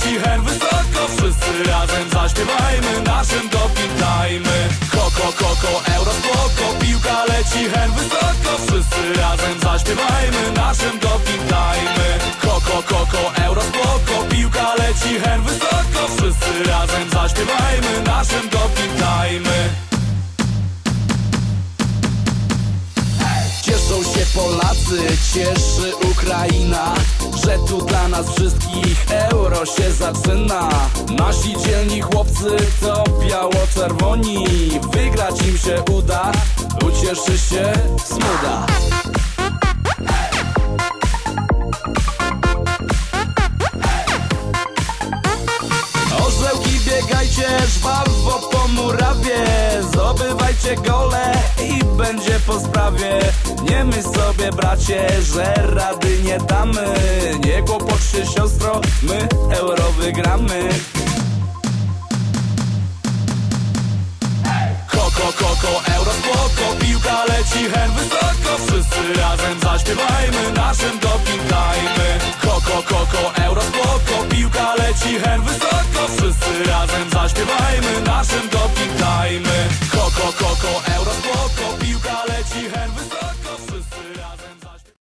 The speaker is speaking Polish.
Hen wysoko Wszyscy razem zaśpiewajmy, naszym dopintajmy Koko, koko, euro spoko Piłka leci hen wysoko Wszyscy razem zaśpiewajmy, naszym dopintajmy Koko, koko, euro spoko Piłka leci hen wysoko Wszyscy razem zaśpiewajmy, naszym dopintajmy Cieszą się Polacy, cieszy Ukraina Że tu dla nas wszystkich euro się zaczyna. Nasi dzielni chłopcy to biało-czerwoni Wygrać im się uda, ucieszy się smuda. Orzełki biegajcie, żwawo po murawie. Zdobywajcie gole i będzie po sprawie. Nie myśl bracie, że rady nie damy. Nie kłopocz się siostro, my euro wygramy. Koko, koko, euro spoko Piłka leci hen wysoko. Wszyscy razem zaśpiewajmy Naszym dopintajmy. Koko, koko, euro spoko Piłka leci hen wysoko. Wszyscy razem zaśpiewajmy